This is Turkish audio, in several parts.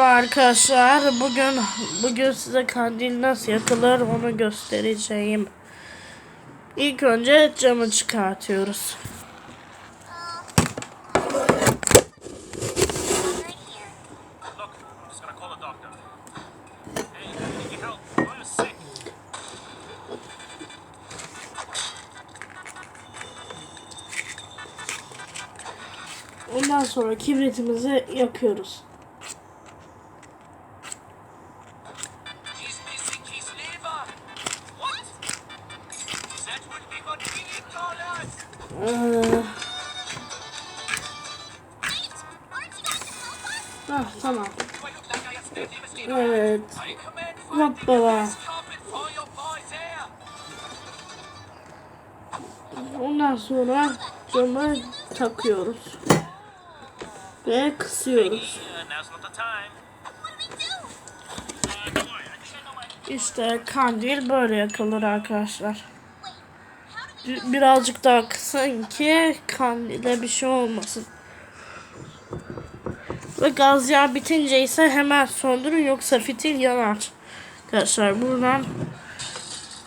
Arkadaşlar bugün bugün size kandil nasıl yakılır onu göstereceğim. İlk önce camı çıkartıyoruz. Ondan sonra kibritimizi yakıyoruz. His liver? Evet. I command for Hoppala. Ondan sonra camı takıyoruz. Ve kısıyoruz. İşte kandil böyle yakılır arkadaşlar. Bir- Birazcık daha kısın ki kandile bir şey olmasın. Ve gaz yağı bitince ise hemen söndürün yoksa fitil yanar. Arkadaşlar buradan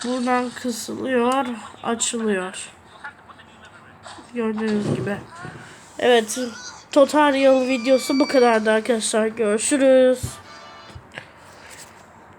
buradan kısılıyor, açılıyor. Gördüğünüz gibi. Evet, tutorial videosu bu kadardı arkadaşlar. Görüşürüz.